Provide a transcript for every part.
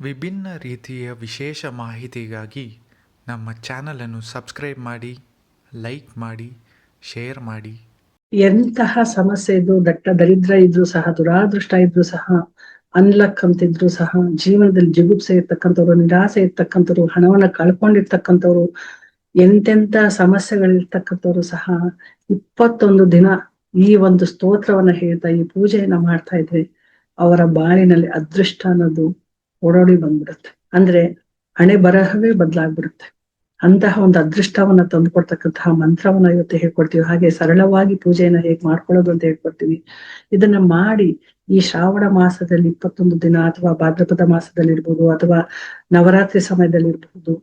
ವಿಭಿನ್ನ ರೀತಿಯ ವಿಶೇಷ ಮಾಹಿತಿಗಾಗಿ ನಮ್ಮ ಚಾನಲನ್ನು ಸಬ್ಸ್ಕ್ರೈಬ್ ಮಾಡಿ, ಲೈಕ್ ಮಾಡಿ, ಶೇರ್ ಮಾಡಿ. ಎಂತಹ ಸಮಸ್ಯೆ ಇದ್ರು, ದಟ್ಟ ದರಿದ್ರ ಇದ್ರು ಸಹ, ದುರಾದೃಷ್ಟ ಇದ್ರು ಸಹ, ಅನ್ಲಕ್ ಅಂತಿದ್ರು ಸಹ, ಜೀವನದಲ್ಲಿ ಜಿಗುಪ್ಸೆ ಇರ್ತಕ್ಕಂಥವ್ರು, ನಿರಾಸೆ ಇರ್ತಕ್ಕಂಥವ್ರು, ಹಣವನ್ನ ಕಳ್ಕೊಂಡಿರ್ತಕ್ಕಂಥವ್ರು ಎಂತೆಂತ ಸಮಸ್ಯೆಗಳಿರ್ತಕ್ಕಂಥವ್ರು ಸಹ, ಇಪ್ಪತ್ತೊಂದು ದಿನ ಈ ಒಂದು ಸ್ತೋತ್ರವನ್ನ ಹೇಳ್ತಾ, ಈ ಪೂಜೆಯನ್ನ ಮಾಡ್ತಾ ಇದ್ರೆ ಅವರ ಬಾಳಿನಲ್ಲಿ ಅದೃಷ್ಟ ಅನ್ನೋದು ಓಡೋಡಿ ಬಂದ್ಬಿಡುತ್ತೆ. ಅಂದ್ರೆ ಹಣೆ ಬರಹವೇ ಬದಲಾಗ್ಬಿಡುತ್ತೆ. ಅಂತಹ ಒಂದು ಅದೃಷ್ಟವನ್ನ ತಂದುಕೊಡ್ತಕ್ಕಂತಹ ಮಂತ್ರವನ್ನ ಇವತ್ತು ಹೇಳ್ಕೊಡ್ತೀವಿ. ಹಾಗೆ ಸರಳವಾಗಿ ಪೂಜೆಯನ್ನ ಹೇಗ್ ಮಾಡ್ಕೊಳ್ಳೋದು ಅಂತ ಹೇಳ್ಕೊಡ್ತೀವಿ. ಇದನ್ನ ಮಾಡಿ ಈ ಶ್ರಾವಣ ಮಾಸದಲ್ಲಿ ಇಪ್ಪತ್ತೊಂದು ದಿನ ಅಥವಾ ಭಾದ್ರಪದ ಮಾಸದಲ್ಲಿ ಇರ್ಬೋದು ಅಥವಾ ನವರಾತ್ರಿ ಸಮಯದಲ್ಲಿ ಇರ್ಬೋದು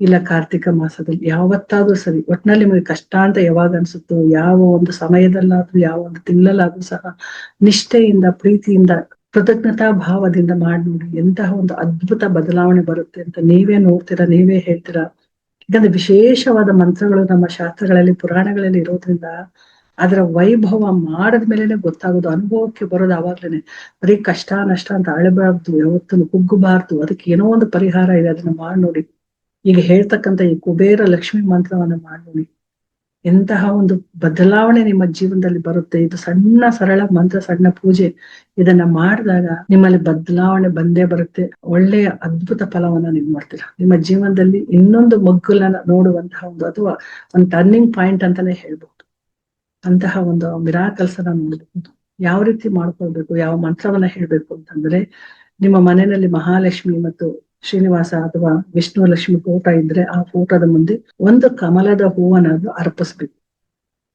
ಇಲ್ಲ ಕಾರ್ತಿಕ ಮಾಸದಲ್ಲಿ ಯಾವತ್ತಾದ್ರೂ ಸರಿ, ಒಟ್ನಲ್ಲಿ ನಿಮಗೆ ಕಷ್ಟ ಅಂತ ಯಾವಾಗ ಅನ್ಸುತ್ತೋ, ಯಾವ ಒಂದು ಸಮಯದಲ್ಲಾದ್ರೂ, ಯಾವ ಒಂದು ತಿಂಗಳಲ್ಲಾದ್ರೂ ಸಹ ನಿಷ್ಠೆಯಿಂದ, ಪ್ರೀತಿಯಿಂದ ಕೃತಜ್ಞತಾ ಭಾವದಿಂದ ಮಾಡಿ ನೋಡಿ ಎಂತಹ ಒಂದು ಅದ್ಭುತ ಬದಲಾವಣೆ ಬರುತ್ತೆ ಅಂತ ನೀವೇ ನೋಡ್ತೀರಾ, ನೀವೇ ಹೇಳ್ತೀರಾ? ಯಾಕಂದ್ರೆ ವಿಶೇಷವಾದ ಮಂತ್ರಗಳು ನಮ್ಮ ಶಾಸ್ತ್ರಗಳಲ್ಲಿ, ಪುರಾಣಗಳಲ್ಲಿ ಇರೋದ್ರಿಂದ ಅದರ ವೈಭವ ಮಾಡದ ಮೇಲೆನೆ ಗೊತ್ತಾಗೋದು, ಅನುಭವಕ್ಕೆ ಬರೋದು ಅವಾಗ್ಲೇನೆ ಬರೀ ಕಷ್ಟ, ನಷ್ಟ ಅಂತ ಅಳಬಾರ್ದು ಯಾವತ್ತೂ ಕುಗ್ಗಬಾರ್ದು, ಅದಕ್ಕೆ ಏನೋ ಒಂದು ಪರಿಹಾರ ಇದೆ, ಅದನ್ನ ಮಾಡಿ ನೋಡಿ ಈಗ ಹೇಳ್ತಕ್ಕಂತ ಈ ಕುಬೇರ ಲಕ್ಷ್ಮಿ ಮಂತ್ರವನ್ನ ಮಾಡಿ ನೋಡಿ ಎಂತಹ ಒಂದು ಬದಲಾವಣೆ ನಿಮ್ಮ ಜೀವನದಲ್ಲಿ ಬರುತ್ತೆ, ಇದು ಸಣ್ಣ ಸರಳ ಮಂತ್ರ, ಸಣ್ಣ ಪೂಜೆ. ಇದನ್ನ ಮಾಡಿದಾಗ ನಿಮ್ಮಲ್ಲಿ ಬದಲಾವಣೆ ಬಂದೇ ಬರುತ್ತೆ. ಒಳ್ಳೆಯ ಅದ್ಭುತ ಫಲವನ್ನ ನೀವು ನೋಡ್ತೀರಾ. ನಿಮ್ಮ ಜೀವನದಲ್ಲಿ ಇನ್ನೊಂದು ಮಗ್ಗುಲನ್ನ ನೋಡುವಂತಹ ಒಂದು ಅಥವಾ ಒಂದು ಟರ್ನಿಂಗ್ ಪಾಯಿಂಟ್ ಅಂತಾನೆ ಹೇಳ್ಬಹುದು. ಅಂತಹ ಒಂದು ಮಿರಾಕಲ್ಸ್ ಅನ್ನ ನೋಡಬಹುದು. ಯಾವ ರೀತಿ ಮಾಡ್ಕೊಳ್ಬೇಕು, ಯಾವ ಮಂತ್ರವನ್ನ ಹೇಳ್ಬೇಕು ಅಂತಂದ್ರೆ, ನಿಮ್ಮ ಮನೆಯಲ್ಲಿ ಮಹಾಲಕ್ಷ್ಮಿ ಮತ್ತು ಶ್ರೀನಿವಾಸ ಅಥವಾ ವಿಷ್ಣು ಲಕ್ಷ್ಮಿ ಫೋಟ ಇದ್ರೆ ಆ ಫೋಟೋದ ಮುಂದೆ ಒಂದು ಕಮಲದ ಹೂವನ್ನು ಅರ್ಪಿಸ್ಬೇಕು.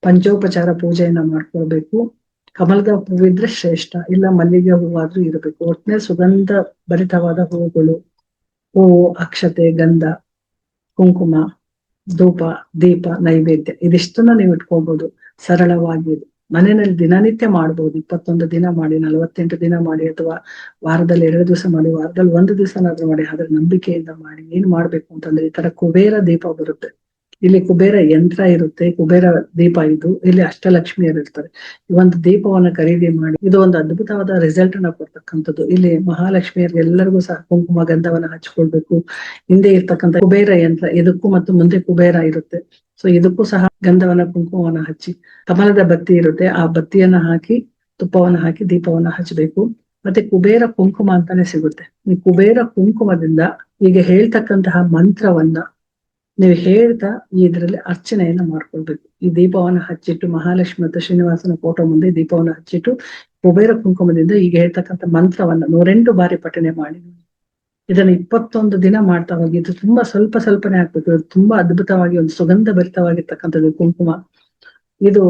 ಪಂಚೋಪಚಾರ ಪೂಜೆಯನ್ನ ಮಾಡ್ಕೊಳ್ಬೇಕು. ಕಮಲದ ಹೂವಿದ್ರೆ ಶ್ರೇಷ್ಠ, ಇಲ್ಲ ಮಲ್ಲಿಗೆ ಹೂವಾದ್ರೂ ಇರಬೇಕು. ಒಟ್ಟಿನ ಸುಗಂಧ ಭರಿತವಾದ ಹೂವುಗಳು, ಹೂವು, ಅಕ್ಷತೆ, ಗಂಧ, ಕುಂಕುಮ, ಧೂಪ, ದೀಪ, ನೈವೇದ್ಯ, ಇದಿಷ್ಟನ್ನ ನೀವು ಇಟ್ಕೊಬಹುದು ಸರಳವಾಗಿ. ಮನೆಯಲ್ಲಿ ದಿನನಿತ್ಯ ಮಾಡ್ಬೋದು. ಇಪ್ಪತ್ತೊಂದು ದಿನ ಮಾಡಿ, ನಲವತ್ತೆಂಟು ದಿನ ಮಾಡಿ, ಅಥವಾ ವಾರದಲ್ಲಿ ಎರಡು ದಿವಸ ಮಾಡಿ, ವಾರದಲ್ಲಿ ಒಂದು ದಿವಸನಾದ್ರೂ ಮಾಡಿ, ಆದ್ರೆ ನಂಬಿಕೆಯಿಂದ ಮಾಡಿ, ಏನ್ ಮಾಡ್ಬೇಕು ಅಂತಂದ್ರೆ ಈ ತರ ಕುಬೇರ ದೀಪ ಬರುತ್ತೆ. ಇಲ್ಲಿ ಕುಬೇರ ಯಂತ್ರ ಇರುತ್ತೆ, ಕುಬೇರ ದೀಪ ಇದು. ಇಲ್ಲಿ ಅಷ್ಟಲಕ್ಷ್ಮಿಯರು ಇರ್ತಾರೆ. ಈ ಒಂದು ದೀಪವನ್ನ ಖರೀದಿ ಮಾಡಿ, ಇದು ಒಂದು ಅದ್ಭುತವಾದ ರಿಸಲ್ಟ್ ಅನ್ನ ಕೊಡ್ತಕ್ಕಂಥದ್ದು. ಇಲ್ಲಿ ಮಹಾಲಕ್ಷ್ಮಿಯರಿಗೆ ಎಲ್ಲರಿಗೂ ಸಹ ಕುಂಕುಮ ಗಂಧವನ್ನ ಹಚ್ಕೊಳ್ಬೇಕು. ಹಿಂದೆ ಇರ್ತಕ್ಕಂಥ ಕುಬೇರ ಯಂತ್ರ, ಇದಕ್ಕೂ ಮತ್ತು ಮುಂದೆ ಕುಬೇರ ಇರುತ್ತೆ. ಸೊ ಇದಕ್ಕೂ ಸಹ ಗಂಧವನ್ನ ಕುಂಕುಮವನ್ನ ಹಚ್ಚಿ, ಕಮಲದ ಬತ್ತಿ ಇರುತ್ತೆ, ಆ ಬತ್ತಿಯನ್ನ ಹಾಕಿ, ತುಪ್ಪವನ್ನ ಹಾಕಿ, ದೀಪವನ್ನ ಹಚ್ಚಬೇಕು ಮತ್ತೆ ಕುಬೇರ ಕುಂಕುಮ ಅಂತಾನೆ ಸಿಗುತ್ತೆ. ಈ ಕುಬೇರ ಕುಂಕುಮದಿಂದ ಈಗ ಹೇಳ್ತಕ್ಕಂತಹ ಮಂತ್ರವನ್ನ ನೀವು ಹೇಳ್ತಾ ಇದರಲ್ಲಿ ಅರ್ಚನೆಯನ್ನ ಮಾಡ್ಕೊಳ್ಬೇಕು. ಈ ದೀಪವನ್ನ ಹಚ್ಚಿಟ್ಟು, ಮಹಾಲಕ್ಷ್ಮಿ ಮತ್ತು ಶ್ರೀನಿವಾಸನ ಫೋಟೋ ಮುಂದೆ ದೀಪವನ್ನ ಹಚ್ಚಿಟ್ಟು, ಕುಬೇರ ಕುಂಕುಮದಿಂದ ಈಗ ಹೇಳ್ತಕ್ಕಂಥ ಮಂತ್ರವನ್ನ ನೂರೆಂಟು ಬಾರಿ ಪಠನೆ ಮಾಡಿ ಇದನ್ನ ಇಪ್ಪತ್ತೊಂದು ದಿನ ಮಾಡ್ತಾ ಹೋಗಿ, ಇದು ತುಂಬಾ ಸ್ವಲ್ಪ ಸ್ವಲ್ಪನೇ ಹಾಕ್ಬೇಕು ಇದು ತುಂಬಾ ಅದ್ಭುತವಾಗಿ ಒಂದು ಸುಗಂಧ ಭರಿತವಾಗಿರ್ತಕ್ಕಂಥದ್ದು ಕುಂಕುಮ. ಇದು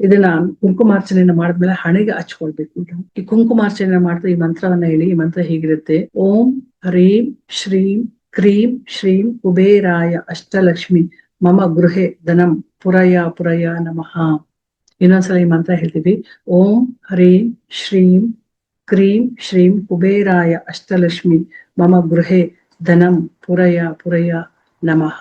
ಇದನ್ನ ಕುಂಕುಮಾರ್ಚನೆಯನ್ನ ಮಾಡಿದ್ಮೇಲೆ ಹಣೆಗೆ ಹಚ್ಕೊಳ್ಬೇಕು. ಈ ಕುಂಕುಮಾರ್ಚನೆಯನ್ನ ಮಾಡ್ತಾ ಈ ಮಂತ್ರವನ್ನ ಹೇಳಿ, ಈ ಮಂತ್ರ ಹೀಗಿರುತ್ತೆ? ಓಂ ಹ್ರೀಂ ಶ್ರೀಂ ಕ್ರೀಂ ಶ್ರೀಂ ಕುಬೇರಾಯ ಅಷ್ಟಲಕ್ಷ್ಮಿ ಮಮ ಗೃಹೆ ಧನಂ ಪುರಯ ಪುರಯ ನಮಃ. ಇನ್ನೊಂದ್ಸಲ ಈ ಮಂತ್ರ ಹೇಳ್ತೀವಿ. ಓಂ ಹ್ರೀಂ ಶ್ರೀಂ ಕ್ರೀಂ ಶ್ರೀಂ ಕುಬೇರಾಯ ಅಷ್ಟಲಕ್ಷ್ಮಿ ಮಮ ಗೃಹೆ ಧನಂ ಪುರಯ ಪುರಯ ನಮಃ.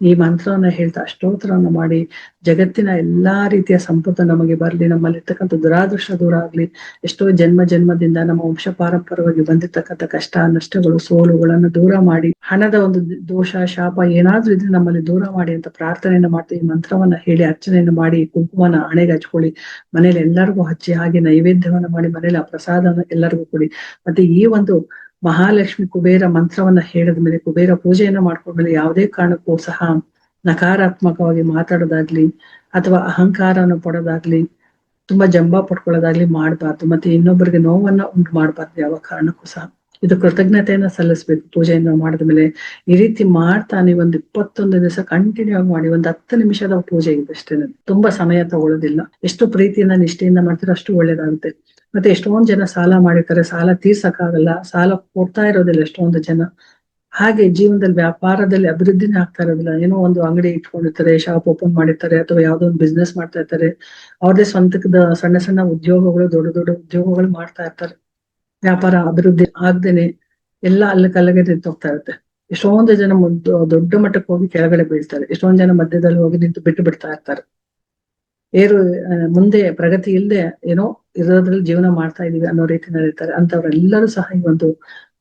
ಈ ಮಂತ್ರವನ್ನ ಹೇಳ್ತಾ ಅಷ್ಟೋತ್ತರವನ್ನ ಮಾಡಿ ಜಗತ್ತಿನ ಎಲ್ಲಾ ರೀತಿಯ ಸಂಪತ್ತು ನಮಗೆ ಬರ್ಲಿ ನಮ್ಮಲ್ಲಿರ್ತಕ್ಕಂಥ ದುರಾದೃಷ್ಟ ದೂರ ಆಗ್ಲಿ, ಎಷ್ಟೋ ಜನ್ಮ ಜನ್ಮದಿಂದ ನಮ್ಮ ವಂಶ ಪಾರಂಪರವಾಗಿ ಬಂದಿರ್ತಕ್ಕಂಥ ಕಷ್ಟ, ನಷ್ಟಗಳು, ಸೋಲುಗಳನ್ನು ದೂರ ಮಾಡಿ, ಹಣದ ಒಂದು ದೋಷ, ಶಾಪ ಏನಾದ್ರೂ ಇದ್ರೆ ನಮ್ಮಲ್ಲಿ ದೂರ ಮಾಡಿ ಅಂತ ಪ್ರಾರ್ಥನೆಯನ್ನ ಮಾಡ್ತೀವಿ ಈ ಮಂತ್ರವನ್ನ ಹೇಳಿ, ಅರ್ಚನೆಯನ್ನು ಮಾಡಿ, ಕುಂಕುಮನ ಹಣೆಗೆ ಹಚ್ಕೊಳ್ಳಿ, ಮನೇಲಿ ಎಲ್ಲರಿಗೂ ಹಚ್ಚಿ, ಹಾಗೆ ನೈವೇದ್ಯವನ್ನ ಮಾಡಿ, ಮನೇಲಿ ಆ ಪ್ರಸಾದನ ಎಲ್ಲರಿಗೂ ಕೊಡಿ. ಮತ್ತೆ ಈ ಒಂದು ಮಹಾಲಕ್ಷ್ಮಿ ಕುಬೇರ ಮಂತ್ರವನ್ನ ಹೇಳಿದ ಮೇಲೆ ಕುಬೇರ ಪೂಜೆಯನ್ನ ಮಾಡ್ಕೊಂಡ್ಮೇಲೆ ಯಾವುದೇ ಕಾರಣಕ್ಕೂ ಸಹ ನಕಾರಾತ್ಮಕವಾಗಿ ಮಾತಾಡೋದಾಗ್ಲಿ ಅಥವಾ ಅಹಂಕಾರವನ್ನು ಪಡೋದಾಗ್ಲಿ, ತುಂಬಾ ಜಂಬ ಪಡ್ಕೊಳ್ಳೋದಾಗ್ಲಿ ಮಾಡ್ಬಾರ್ದು. ಮತ್ತೆ ಇನ್ನೊಬ್ಬರಿಗೆ ನೋವನ್ನ ಉಂಟು ಮಾಡಬಾರ್ದು ಯಾವ ಕಾರಣಕ್ಕೂ ಸಹ. ಇದು ಕೃತಜ್ಞತೆಯನ್ನ ಸಲ್ಲಿಸ್ಬೇಕು. ಪೂಜೆಯನ್ನ ಮಾಡಿದ ಮೇಲೆ ಈ ರೀತಿ ಮಾಡ್ತಾನೆ ಒಂದ್ ಇಪ್ಪತ್ತೊಂದು ದಿವಸ ಕಂಟಿನ್ಯೂ ಆಗಿ ಮಾಡಿ, ಒಂದು ಹತ್ತು ನಿಮಿಷದ ಪೂಜೆ ಇದೆ ತುಂಬಾ ಸಮಯ ತಗೊಳ್ಳೋದಿಲ್ಲ. ಎಷ್ಟು ಪ್ರೀತಿಯಿಂದ, ನಿಷ್ಠೆಯಿಂದ ಮಾಡ್ತೀರೋ ಅಷ್ಟು ಒಳ್ಳೇದಾಗುತ್ತೆ. ಮತ್ತೆ ಎಷ್ಟೊಂದ್ ಜನ ಸಾಲ ಮಾಡಿರ್ತಾರೆ, ಸಾಲ ತೀರ್ಸಕ್ಕಾಗಲ್ಲ, ಸಾಲ ಕೊಡ್ತಾ ಇರೋದಿಲ್ಲ ಎಷ್ಟೊಂದು ಜನ. ಹಾಗೆ ಜೀವನದಲ್ಲಿ, ವ್ಯಾಪಾರದಲ್ಲಿ ಅಭಿವೃದ್ಧಿನೇ ಆಗ್ತಾ ಇರೋದಿಲ್ಲ. ಏನೋ ಒಂದು ಅಂಗಡಿ ಇಟ್ಕೊಂಡಿರ್ತಾರೆ ಶಾಪ್ ಓಪನ್ ಮಾಡಿರ್ತಾರೆ, ಅಥವಾ ಯಾವ್ದೋ ಒಂದು ಬಿಸ್ನೆಸ್ ಮಾಡ್ತಾ ಇರ್ತಾರೆ. ಅವ್ರದೇ ಸ್ವಂತದ ಸಣ್ಣ ಸಣ್ಣ ಉದ್ಯೋಗಗಳು, ದೊಡ್ಡ ದೊಡ್ಡ ಉದ್ಯೋಗಗಳು ಮಾಡ್ತಾ ಇರ್ತಾರೆ. ವ್ಯಾಪಾರ ಅಭಿವೃದ್ಧಿ ಆಗ್ದೇನೆ ಎಲ್ಲ ಅಲ್ಲಿ ಕಲ್ಲಗೆ ನಿಂತೋಗ್ತಾ ಇರುತ್ತೆ. ಎಷ್ಟೊಂದು ಜನ ದೊಡ್ಡ ಮಟ್ಟಕ್ಕೆ ಹೋಗಿ ಕೆಳಗಡೆ ಬೀಳ್ತಾರೆ. ಎಷ್ಟೊಂದು ಜನ ಮಧ್ಯದಲ್ಲಿ ಹೋಗಿ ನಿಂತು ಬಿಟ್ಟು ಬಿಡ್ತಾ ಇರ್ತಾರೆ. ಏರು ಮುಂದೆ ಪ್ರಗತಿ ಇಲ್ಲದೆ ಏನೋ ಇರೋದ್ರಲ್ಲಿ ಜೀವನ ಮಾಡ್ತಾ ಇದೀವಿ ಅನ್ನೋ ರೀತಿನಲ್ಲಿ ಇರ್ತಾರೆ ಅಂತವ್ರೆಲ್ಲರೂ ಸಹ ಈ ಒಂದು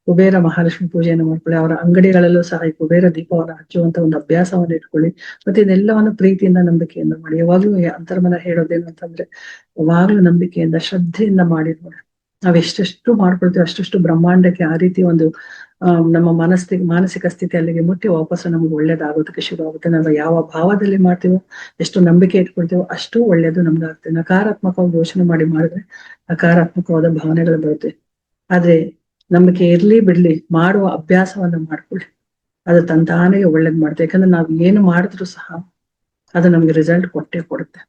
ಕುಬೇರ ಮಹಾಲಕ್ಷ್ಮಿ ಪೂಜೆಯನ್ನು ಮಾಡ್ಕೊಳ್ಳಿ. ಅವರ ಅಂಗಡಿಗಳಲ್ಲೂ ಸಹ ಈ ಕುಬೇರ ದೀಪವನ್ನು ಹಚ್ಚುವಂತ ಒಂದು ಅಭ್ಯಾಸವನ್ನು ಇಟ್ಕೊಳ್ಳಿ. ಮತ್ತೆ ಇದೆಲ್ಲವನ್ನು ಪ್ರೀತಿಯಿಂದ, ನಂಬಿಕೆಯಿಂದ ಮಾಡಿ. ಯಾವಾಗ್ಲೂ ಅಂತರ್ಮನ ಹೇಳೋದೇನು ಅಂತಂದ್ರೆ ಯಾವಾಗ್ಲೂ ನಂಬಿಕೆಯಿಂದ, ಶ್ರದ್ಧೆಯಿಂದ ಮಾಡಿ ನೋಡಿ ನಾವ್ ಎಷ್ಟೆಷ್ಟು ಮಾಡ್ಕೊಳ್ತೀವಿ ಅಷ್ಟೆಷ್ಟು ಬ್ರಹ್ಮಾಂಡಕ್ಕೆ ಆ ರೀತಿ ಒಂದು ನಮ್ಮ ಮನಸ್ಥಿ, ಮಾನಸಿಕ ಸ್ಥಿತಿ ಅಲ್ಲಿಗೆ ಮುಟ್ಟಿ ವಾಪಸ್ ನಮ್ಗೆ ಒಳ್ಳೇದಾಗೋದಕ್ಕೆ ಶುರು ಆಗುತ್ತೆ ನಾವು ಯಾವ ಭಾವದಲ್ಲಿ ಮಾಡ್ತೀವೋ, ಎಷ್ಟು ನಂಬಿಕೆ ಇಟ್ಕೊಳ್ತೀವೋ ಅಷ್ಟು ಒಳ್ಳೇದು ನಮ್ಗೆ ಆಗ್ತದೆ ನಕಾರಾತ್ಮಕವಾಗಿ ಯೋಚನೆ ಮಾಡಿ ಮಾಡಿದ್ರೆ ನಕಾರಾತ್ಮಕವಾದ ಭಾವನೆಗಳು ಬರುತ್ತೆ. ಆದ್ರೆ ನಂಬಿಕೆ ಇರ್ಲಿ ಬಿಡ್ಲಿ, ಮಾಡುವ ಅಭ್ಯಾಸವನ್ನ ಮಾಡ್ಕೊಳ್ಳಿ. ಅದು ತಂತಾನೇ ಒಳ್ಳೇದ್ ಮಾಡುತ್ತೆ ಯಾಕಂದ್ರೆ ನಾವು ಏನು ಮಾಡಿದ್ರು ಸಹ ಅದು ನಮ್ಗೆ ರಿಸಲ್ಟ್ ಕೊಟ್ಟೆ ಕೊಡುತ್ತೆ.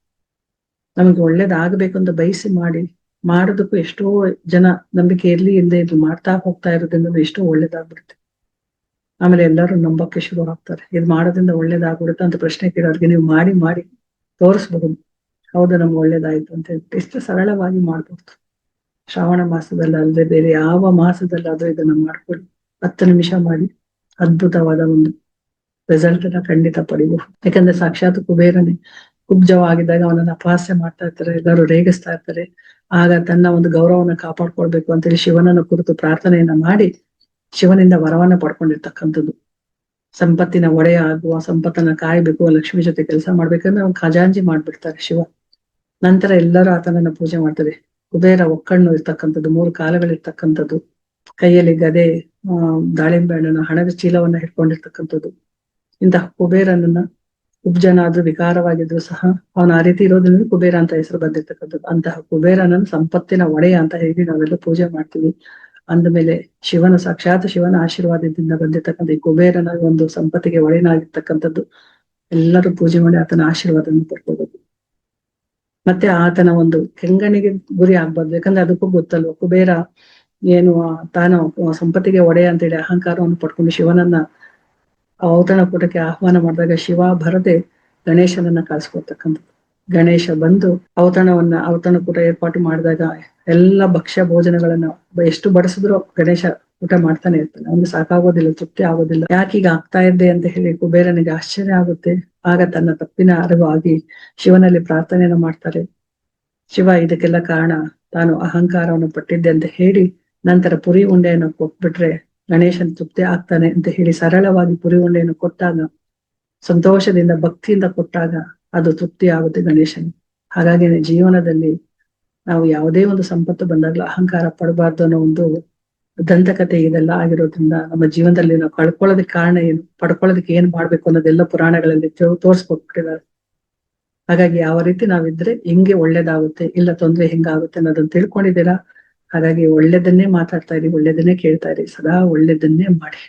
ನಮ್ಗೆ ಒಳ್ಳೇದಾಗಬೇಕು ಅಂತ ಬಯಸಿ ಮಾಡಿ ಮಾಡೋದಕ್ಕೂ ಎಷ್ಟೋ ಜನ ನಂಬಿಕೆ ಇರ್ಲಿ ಇಲ್ಲದೆ ಇದು ಮಾಡ್ತಾ ಹೋಗ್ತಾ ಇರೋದ್ರಿಂದ ಎಷ್ಟೋ ಒಳ್ಳೇದಾಗ್ಬಿಡುತ್ತೆ. ಆಮೇಲೆ ಎಲ್ಲರೂ ನಂಬಕ್ಕೆ ಶುರು ಆಗ್ತಾರೆ. ಇದು ಮಾಡೋದ್ರಿಂದ ಒಳ್ಳೇದಾಗ್ಬಿಡುತ್ತೆ ಅಂತ ಪ್ರಶ್ನೆ ಕೇಳೋರ್ಗೆ ನೀವು ಮಾಡಿ ಮಾಡಿ ತೋರಿಸ್ಬಹುದು ಹೌದು, ನಮ್ಗೆ ಒಳ್ಳೇದಾಯ್ತು ಅಂತ ಹೇಳ್ಬಿಟ್ಟು ಎಷ್ಟು ಸರಳವಾಗಿ ಮಾಡ್ಬೋದು. ಶ್ರಾವಣ ಮಾಸದಲ್ಲಿ ಅಲ್ಲದೆ ಬೇರೆ ಯಾವ ಮಾಸದಲ್ಲಾದ್ರೂ ಇದನ್ನ ಮಾಡ್ಕೊಳ್ಳಿ. ಹತ್ತು ನಿಮಿಷ ಮಾಡಿ ಅದ್ಭುತವಾದ ಒಂದು ರಿಸಲ್ಟ್ ಅನ್ನ ಖಂಡಿತ ಪಡಿಬಹುದು ಯಾಕಂದ್ರೆ ಸಾಕ್ಷಾತ್ ಕುಬೇರನೇ ಕುಬ್ಜವಾಗಿದ್ದಾಗ ಅವನನ್ನ ಅಪಹಾಸ್ಯ ಮಾಡ್ತಾ ಇರ್ತಾರೆ, ಎಲ್ಲರೂ ರೇಗಿಸ್ತಾ ಇರ್ತಾರೆ. ಆಗ ತನ್ನ ಒಂದು ಗೌರವವನ್ನು ಕಾಪಾಡ್ಕೊಳ್ಬೇಕು ಅಂತೇಳಿ ಶಿವನನ್ನ ಕುರಿತು ಪ್ರಾರ್ಥನೆಯನ್ನ ಮಾಡಿ ಶಿವನಿಂದ ವರವನ್ನ ಪಡ್ಕೊಂಡಿರ್ತಕ್ಕಂಥದ್ದು. ಸಂಪತ್ತಿನ ಒಡೆಯ ಆಗುವ, ಸಂಪತ್ತನ್ನ ಕಾಯ್ಬೇಕು ಲಕ್ಷ್ಮಿ ಜೊತೆ ಕೆಲಸ ಮಾಡ್ಬೇಕಂದ್ರೆ ಅವ್ನು ಖಜಾಂಜಿ ಮಾಡ್ಬಿಡ್ತಾರೆ ಶಿವ. ನಂತರ ಎಲ್ಲರೂ ಆತನನ್ನ ಪೂಜೆ ಮಾಡ್ತಾರೆ. ಕುಬೇರ, ಒಕ್ಕಣ್ಣು ಇರ್ತಕ್ಕಂಥದ್ದು, ಮೂರು ಕಾಲಗಳಿರ್ತಕ್ಕಂಥದ್ದು. ಕೈಯಲ್ಲಿ ಗದೆ, ಆ, ದಾಳಿಂಬೆ ಹಣ್ಣನ್ನ, ಹಣದ ಚೀಲವನ್ನ ಹಿಡ್ಕೊಂಡಿರ್ತಕ್ಕಂಥದ್ದು. ಇಂತಹ ಕುಬೇರನನ್ನ ಉಬ್ಜನಾದ್ರೂ ವಿಕಾರವಾಗಿದ್ರು ಸಹ ಅವನ ಆ ರೀತಿ ಇರೋದ್ರಿಂದ ಕುಬೇರ ಅಂತ ಹೆಸರು ಬಂದಿರ್ತಕ್ಕಂಥದ್ದು. ಅಂತಹ ಕುಬೇರನನ್ನು ಸಂಪತ್ತಿನ ಒಡೆಯ ಅಂತ ಹೇಳಿ ನಾವೆಲ್ಲ ಪೂಜೆ ಮಾಡ್ತೀವಿ. ಅಂದಮೇಲೆ ಶಿವನ ಸಾಕ್ಷಾತ್ ಶಿವನ ಆಶೀರ್ವಾದದಿಂದ ಬಂದಿರ್ತಕ್ಕಂಥ ಈ ಕುಬೇರನ ಒಂದು ಸಂಪತ್ತಿಗೆ ಒಡೆಯನಾಗಿರ್ತಕ್ಕಂಥದ್ದು. ಎಲ್ಲರೂ ಪೂಜೆ ಮಾಡಿ ಆತನ ಆಶೀರ್ವಾದವನ್ನು ಪಡ್ಕೋಬೇಕು. ಮತ್ತೆ ಆತನ ಒಂದು ಕೆಂಗಣಿಗೆ ಗುರಿ ಆಗ್ಬಾರ್ದು. ಯಾಕಂದ್ರೆ ಅದಕ್ಕೂ ಗೊತ್ತಲ್ವ, ಕುಬೇರ ಏನು ತಾನು ಸಂಪತ್ತಿಗೆ ಒಡೆಯ ಅಂತೇಳಿ ಅಹಂಕಾರವನ್ನು ಪಡ್ಕೊಂಡು ಶಿವನನ್ನ ಔತಣ ಕೂಟಕ್ಕೆ ಆಹ್ವಾನ ಮಾಡಿದಾಗ ಶಿವ ಬರದೆ ಗಣೇಶನನ್ನ ಕಳ್ಸ್ಕೊಡ್ತಕ್ಕಂಥದ್ದು. ಗಣೇಶ ಬಂದು ಔತಣವನ್ನ, ಔತಣ ಕೂಟ ಏರ್ಪಾಟು ಮಾಡಿದಾಗ ಎಲ್ಲ ಭಕ್ಷ್ಯ ಭೋಜನಗಳನ್ನ ಎಷ್ಟು ಬಡಿಸಿದ್ರು ಗಣೇಶ ಊಟ ಮಾಡ್ತಾನೆ ಇರ್ತಾನೆ. ಅವ್ನಿಗೆ ಸಾಕಾಗೋದಿಲ್ಲ, ತೃಪ್ತಿ ಆಗೋದಿಲ್ಲ. ಯಾಕೀಗ ಆಗ್ತಾ ಇದ್ದೆ ಅಂತ ಹೇಳಿ ಕುಬೇರನಿಗೆ ಆಶ್ಚರ್ಯ ಆಗುತ್ತೆ. ಆಗ ತನ್ನ ತಪ್ಪಿನ ಅರಿವು ಆಗಿ ಶಿವನಲ್ಲಿ ಪ್ರಾರ್ಥನೆಯನ್ನು ಮಾಡ್ತಾರೆ. ಶಿವ, ಇದಕ್ಕೆಲ್ಲ ಕಾರಣ, ತಾನು ಅಹಂಕಾರವನ್ನು ಪಟ್ಟಿದ್ದೆ ಅಂತ ಹೇಳಿ ನಂತರ ಪುರಿ ಉಂಡೆಯನ್ನು ಕೊಟ್ಬಿಟ್ರೆ ಗಣೇಶನ್ ತೃಪ್ತಿ ಆಗ್ತಾನೆ ಅಂತ ಹೇಳಿ ಸರಳವಾಗಿ ಪುರಿ ಉಂಡೆಯನ್ನು ಕೊಟ್ಟಾಗ, ಸಂತೋಷದಿಂದ, ಭಕ್ತಿಯಿಂದ ಕೊಟ್ಟಾಗ ಅದು ತೃಪ್ತಿ ಆಗುತ್ತೆ ಗಣೇಶನ್ ಹಾಗಾಗಿ ಜೀವನದಲ್ಲಿ ನಾವು ಯಾವುದೇ ಒಂದು ಸಂಪತ್ತು ಬಂದಾಗಲೂ ಅಹಂಕಾರ ಪಡಬಾರ್ದು ಅನ್ನೋ ಒಂದು ದಂತಕತೆ ಇದೆಲ್ಲ ಆಗಿರೋದ್ರಿಂದ ನಮ್ಮ ಜೀವನದಲ್ಲಿ ನಾವು ಕಳ್ಕೊಳ್ಳೋದಕ್ಕೆ ಕಾರಣ ಏನು, ಪಡ್ಕೊಳ್ಳೋದಕ್ಕೆ ಏನ್ ಮಾಡ್ಬೇಕು ಅನ್ನೋದೆಲ್ಲ ಪುರಾಣಗಳಲ್ಲಿ ತೋರಿಸ್ಕೊಟ್ಬಿಟ್ಟಿದ್ದಾರೆ ಹಾಗಾಗಿ ಯಾವ ರೀತಿ ನಾವಿದ್ರೆ ಹೆಂಗೆ ಒಳ್ಳೇದಾಗುತ್ತೆ, ಇಲ್ಲ ತೊಂದ್ರೆ ಹೆಂಗಾಗುತ್ತೆ ಅನ್ನೋದನ್ನ ತಿಳ್ಕೊಂಡಿದ್ದೀರಾ? ಹಾಗಾಗಿ ಒಳ್ಳೇದನ್ನೇ ಮಾತಾಡ್ತಾ ಇರಿ ಒಳ್ಳೇದನ್ನೇ ಕೇಳ್ತಾ ಇರಿ ಸದಾ ಒಳ್ಳೇದನ್ನೇ ಮಾಡಿ.